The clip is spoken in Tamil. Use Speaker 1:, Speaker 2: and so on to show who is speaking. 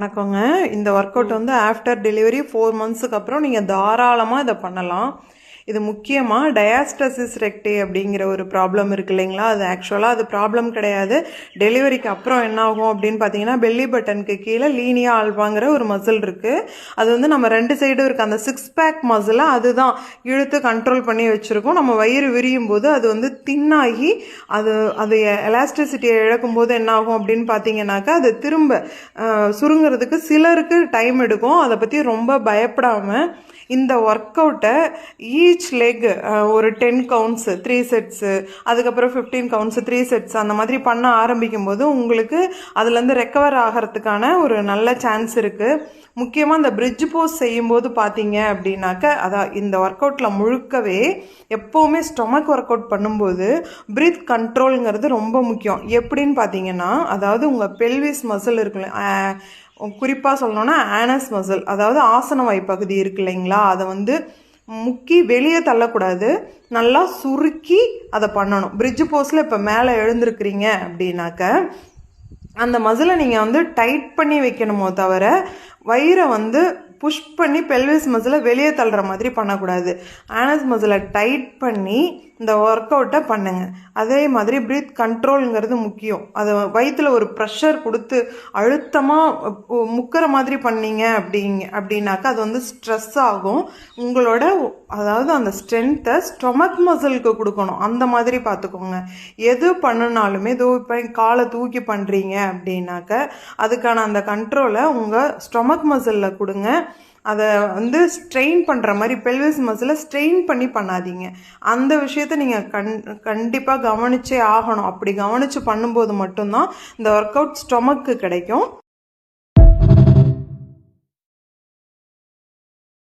Speaker 1: வணக்கங்க. இந்த ஒர்க் அவுட் வந்து ஆஃப்டர் டெலிவரி ஃபோர் மந்த்ஸுக்கு அப்புறம் நீங்கள் தாராளமாக இதை பண்ணலாம். இது முக்கியமாக டயாஸ்டசிஸ் ரெக்டே அப்படிங்கிற ஒரு ப்ராப்ளம் இருக்கு இல்லைங்களா? அது ஆக்சுவலாக அது ப்ராப்ளம் கிடையாது. டெலிவரிக்கு அப்புறம் என்ன ஆகும் அப்படின்னு பார்த்தீங்கன்னா பெல்லி பட்டனுக்கு கீழே லீனியா ஆல்வாங்கிற ஒரு மசில் இருக்குது அது வந்து நம்ம ரெண்டு சைடும் இருக்குது அந்த சிக்ஸ் பேக் மசிலை அதுதான் இழுத்து கண்ட்ரோல் பண்ணி வச்சுருக்கோம். நம்ம வயிறு விரியும் போது அது வந்து தின்னாகி அது அது எலாஸ்டிசிட்டியை இழக்கும் போது என்ன ஆகும் அப்படின்னு பார்த்தீங்கன்னாக்கா அது திரும்ப சுருங்கிறதுக்கு சுருங்குறதுக்கு சிலருக்கு டைம் எடுக்கும். அதை பற்றி ரொம்ப பயப்படாமல் இந்த ஒர்க் அவுட்டை ஈச் லெக் ஒரு டென் கவுண்ட்ஸு த்ரீ செட்ஸு அதுக்கப்புறம் ஃபிஃப்டீன் கவுண்ட்ஸு த்ரீ செட்ஸ் அந்த மாதிரி பண்ண ஆரம்பிக்கும் போது உங்களுக்கு அதுலேருந்து ரெக்கவர் ஆகிறதுக்கான ஒரு நல்ல சான்ஸ் இருக்குது முக்கியமாக இந்த பிரிட்ஜ் போஸ் செய்யும்போது பார்த்தீங்க அப்படின்னாக்க அதான் இந்த ஒர்க் அவுட்டில் முழுக்கவே எப்போவுமே ஸ்டொமக் ஒர்க் அவுட் பண்ணும்போது பிரீத் கண்ட்ரோலுங்கிறது ரொம்ப முக்கியம். எப்படின்னு பார்த்தீங்கன்னா அதாவது உங்கள் பெல்விஸ் மசில் இருக்குல்ல குறிப்பாக சொல்லணும்னா ஆனஸ் மசில் அதாவது ஆசன பகுதி இருக்கு இல்லைங்களா? அதை வந்து முக்கி வெளியே தள்ளக்கூடாது. நல்லா சுருக்கி அதை பண்ணணும். பிரிட்ஜ் போஸில் இப்போ மேலே எழுந்திருக்கிறீங்க அப்படின்னாக்க அந்த மசிலை நீங்கள் வந்து டைட் பண்ணி வைக்கணுமோ தவிர வயிறை வந்து புஷ் பண்ணி பெல்விஸ் மசிலை வெளியே தள்ளுற மாதிரி பண்ணக்கூடாது. ஆனஸ் மசிலை டைட் பண்ணி இந்த ஒர்க் அவுட்டை பண்ணுங்கள் அதே மாதிரி ப்ரீத் கண்ட்ரோலுங்கிறது முக்கியம். அதை வயிற்றில் ஒரு ப்ரெஷர் கொடுத்து அழுத்தமாக முக்கிற மாதிரி பண்ணீங்க அப்படிங்க அப்படின்னாக்கா அது வந்து ஸ்ட்ரெஸ் ஆகும். உங்களோட அதாவது அந்த ஸ்ட்ரென்த்தை ஸ்டொமக் மசிலுக்கு கொடுக்கணும். அந்த மாதிரி பார்த்துக்கோங்க. எது பண்ணுனாலுமே இதோ இப்போ காலை தூக்கி பண்ணுறீங்க அப்படின்னாக்க அதுக்கான அந்த கண்ட்ரோலை உங்கள் ஸ்டொமக் மசிலில் கொடுங்க. அதை வந்து ஸ்ட்ரெயின் பண்ணுற மாதிரி பெல்விஸ் மசிலை ஸ்ட்ரெயின் பண்ணி பண்ணாதீங்க. அந்த விஷயத்த நீங்கள் கண் கண்டிப்பாக கவனிச்சே ஆகணும். அப்படி கவனித்து பண்ணும்போது மட்டும்தான் இந்த ஒர்க் அவுட் ஸ்டொமக்கு கிடைக்கும்.